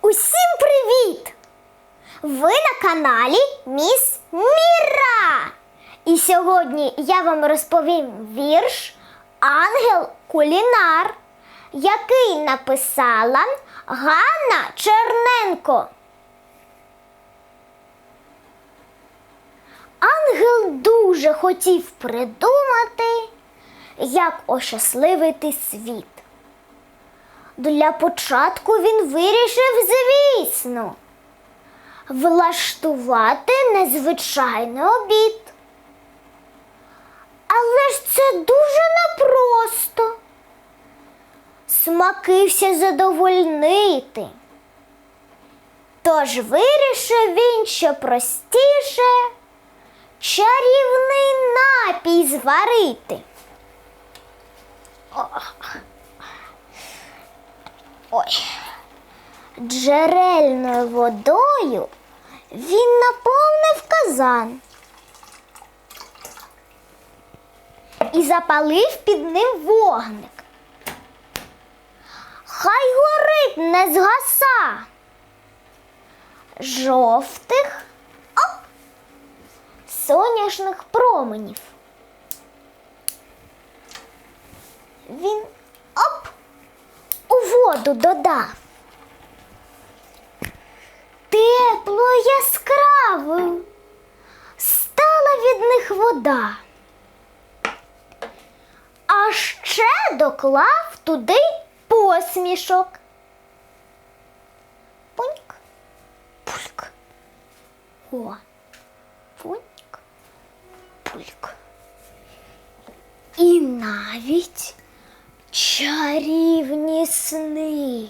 Усім привіт! Ви на каналі Міс Міра. І сьогодні я вам розповім вірш Ангел Кулінар, який написала Ганна Черненко. Ангел дуже хотів придумати, як ощасливити світ. Для початку він вирішив, звісно, влаштувати незвичайний обід. Але ж це дуже непросто. Смакився задовольнити. Тож вирішив він, що простіше чарівний напій зварити. Ой. Джерельною водою він наповнив казан і запалив під ним вогник. Хай горить не згаса. Жовтих оп, соняшних променів. Він воду додав. Тепло яскравою стала від них вода. А ще доклав туди посмішок. Пуньк, пульк. О, пуньк, пульк. І навіть чарівні сни.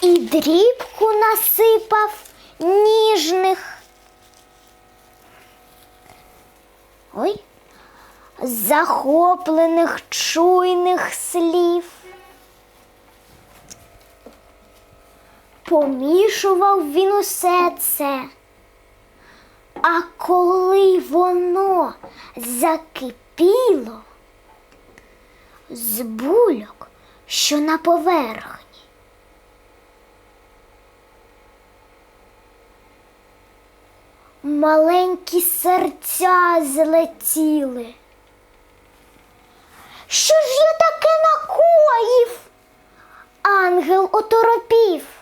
І дрібку насипав ніжних. Ой, захоплених чуйних слів. Помішував він усе це. А коли воно закипіло з бульок, що на поверхні, маленькі серця злетіли. Що ж я таке накоїв? Ангел оторопів.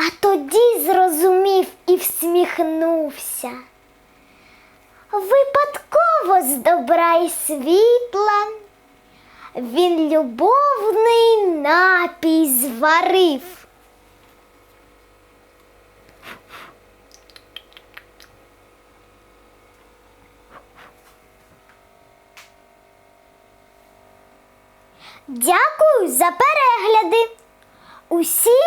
А тоді зрозумів і всміхнувся. Випадково з добра і світла він любовний напій зварив. Дякую за перегляди. Дня!